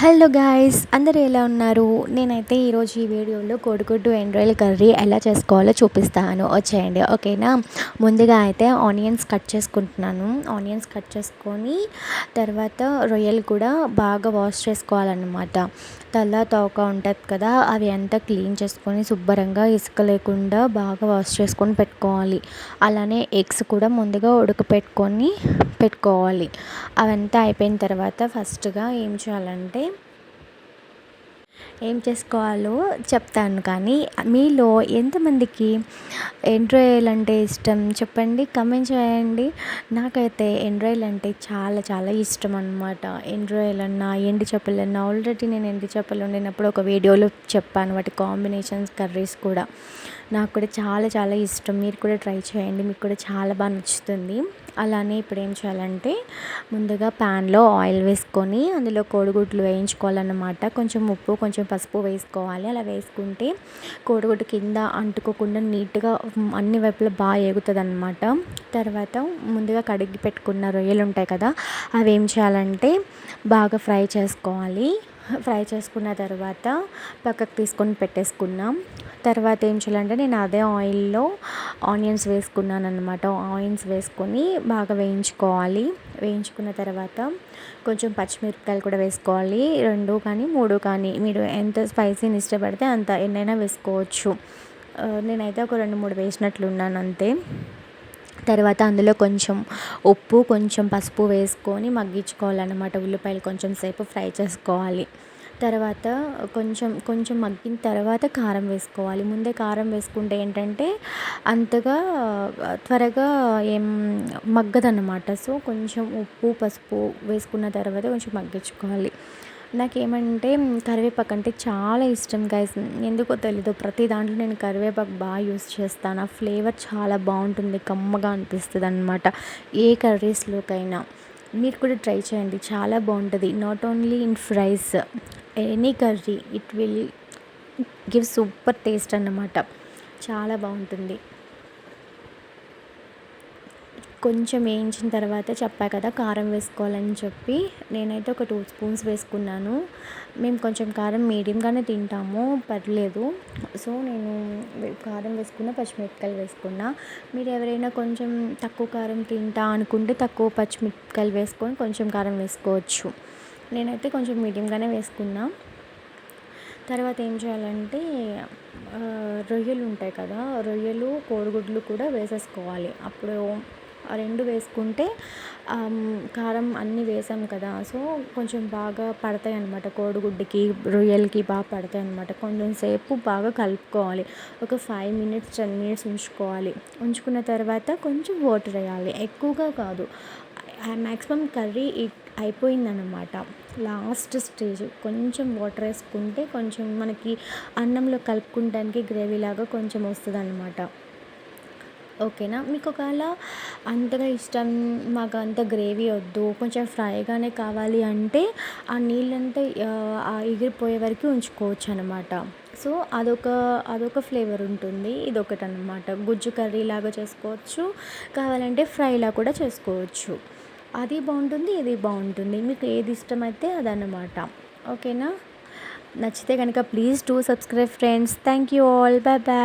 Hello guys అందరూ ఎలా ఉన్నారు? నేనైతే ఈరోజు ఈ వీడియోలో కోడిగుడ్డు ఎండ్రాయిల్ కర్రీ ఎలా చేసుకోవాలో చూపిస్తాను. వచ్చేయండి. ఓకేనా? ముందుగా అయితే ఆనియన్స్ కట్ చేసుకుంటున్నాను. ఆనియన్స్ కట్ చేసుకొని తర్వాత రొయ్యలు కూడా బాగా వాష్ చేసుకోవాలన్నమాట. తల తోక ఉంటుంది కదా అవి అంతా క్లీన్ చేసుకొని శుభ్రంగా ఇసుక లేకుండా బాగా వాష్ చేసుకొని పెట్టుకోవాలి. అలానే ఎగ్స్ కూడా ముందుగా ఉడకపెట్టుకొని పెట్టుకోవాలి. అవంతా అయిపోయిన తర్వాత ఫస్ట్గా ఏం చేయాలంటే ఏం చేసుకోవాలో చెప్తాను కానీ మీలో ఎంతమందికి ఎండ్రాయిల్ అంటే ఇష్టం చెప్పండి కమెంట్ చేయండి. నాకైతే ఎండ్రాయిల్ అంటే చాలా చాలా ఇష్టం అనమాట ఎండ్రాయిల్ అన్నా ఎండు చేపలన్నా ఆల్రెడీ నేను ఎండు చేపలు వండినప్పుడు ఒక వీడియోలో చెప్పాను వాటి కాంబినేషన్స్ కర్రీస్ కూడా. నాకు కూడా చాలా చాలా ఇష్టం. మీరు కూడా ట్రై చేయండి. మీకు కూడా చాలా బాగా నచ్చుతుంది. అలానే ఇప్పుడు ఏం చేయాలంటే ముందుగా ప్యాన్లో ఆయిల్ వేసుకొని అందులో కోడిగుడ్లు వేయించుకోవాలన్నమాట. కొంచెం ఉప్పు కొంచెం పసుపు వేసుకోవాలి. అలా వేసుకుంటే కోడిగుడ్డు కింద అంటుకోకుండా నీట్గా అన్ని వైపులా బాగా ఎగుతుంది అనమాట తర్వాత ముందుగా కడిగి పెట్టుకున్న రొయ్యలు ఉంటాయి కదా అవి ఏం చేయాలంటే బాగా ఫ్రై చేసుకోవాలి. ఫ్రై చేసుకున్న తర్వాత పక్కకు తీసుకొని పెట్టేసుకున్నాం తర్వాత ఏం చేయాలంటే నేను అదే ఆయిల్లో ఆనియన్స్ వేసుకున్నాను అనమాట ఆనియన్స్ వేసుకొని బాగా వేయించుకోవాలి. వేయించుకున్న తర్వాత కొంచెం పచ్చిమిరపకాయలు కూడా వేసుకోవాలి. రెండు కానీ మూడు కానీ మీరు ఎంత స్పైసీని ఇష్టపడితే అంత ఎన్నైనా వేసుకోవచ్చు. నేనైతే ఒక రెండు మూడు వేసినట్లున్నాను అంతే. తర్వాత అందులో కొంచెం ఉప్పు కొంచెం పసుపు వేసుకొని మగ్గించుకోవాలన్నమాట. ఉల్లిపాయలు కొంచెం సేపు ఫ్రై చేసుకోవాలి. తర్వాత కొంచెం కొంచెం మగ్గిన తర్వాత కారం వేసుకోవాలి. ముందే కారం వేసుకుంటే ఏంటంటే అంతగా త్వరగా ఏం మగ్గదన్నమాట. సో కొంచెం ఉప్పు పసుపు వేసుకున్న తర్వాత కొంచెం మగ్గించుకోవాలి. నాకేమంటే కరివేపాకు అంటే చాలా ఇష్టం గైస్ ఎందుకో తెలీదు ప్రతి దాంట్లో నేను కరివేపాకు బాగా యూస్ చేస్తాను. ఆ ఫ్లేవర్ చాలా బాగుంటుంది కమ్మగా అనిపిస్తుంది అనమాట ఏ కర్రీస్లోకైనా. మీరు కూడా ట్రై చేయండి చాలా బాగుంటుంది. Not only in fries any curry it will give super taste అన్నమాట. చాలా బాగుంటుంది. కొంచెం వేయించిన తర్వాత చెప్పా కదా కారం వేసుకోవాలని చెప్పి. నేనైతే ఒక టూ స్పూన్స్ వేసుకున్నాను. మేము కొంచెం కారం మీడియంగానే తింటాము పర్లేదు. సో నేను కారం వేసుకున్న పచ్చిమిరపకాయలు వేసుకున్నా. మీరు ఎవరైనా కొంచెం తక్కువ కారం తింటా అనుకుంటే తక్కువ పచ్చిమిరపకాయలు వేసుకొని కొంచెం కారం వేసుకోవచ్చు. నేనైతే కొంచెం మీడియంగానే వేసుకున్నా. తర్వాత ఏం చేయాలంటే రొయ్యలు ఉంటాయి కదా రొయ్యలు కోడిగుడ్లు కూడా వేసేసుకోవాలి. అప్పుడు ఆ రెండు వేసుకుంటే కారం అన్నీ వేసాం కదా సో కొంచెం బాగా పడతాయి అనమాట కోడిగుడ్డుకి రొయ్యలకి బాగా పడతాయి అనమాట కొంచెం సేపు బాగా కలుపుకోవాలి. ఒక ఫైవ్ మినిట్స్ టెన్ మినిట్స్ ఉంచుకోవాలి. ఉంచుకున్న తర్వాత కొంచెం వాటర్ వేయాలి. ఎక్కువగా కాదు. మ్యాక్సిమం కర్రీ అయిపోయిందన్నమాట. లాస్ట్ స్టేజ్ కొంచెం వాటర్ వేసుకుంటే కొంచెం మనకి అన్నంలో కలుపుకుంటానికి గ్రేవీ లాగా కొంచెం వస్తుంది అనమాట ఓకేనా? మీకు ఒకవేళ అంతగా ఇష్టం మాకు అంత గ్రేవీ వద్దు కొంచెం ఫ్రైగానే కావాలి అంటే ఆ నీళ్ళంతా ఎగిరిపోయే వరకు ఉంచుకోవచ్చు అనమాట సో అదొక అదొక ఫ్లేవర్ ఉంటుంది. ఇదొకటి అనమాట గుజ్జు కర్రీ లాగా చేసుకోవచ్చు. కావాలంటే ఫ్రైలా కూడా చేసుకోవచ్చు. అది బాగుంటుంది ఇది బాగుంటుంది. మీకు ఏది ఇష్టమైతే అదన్నమాట. ఓకేనా? నచ్చితే కనుక please do subscribe friends. Thank you all. Bye bye.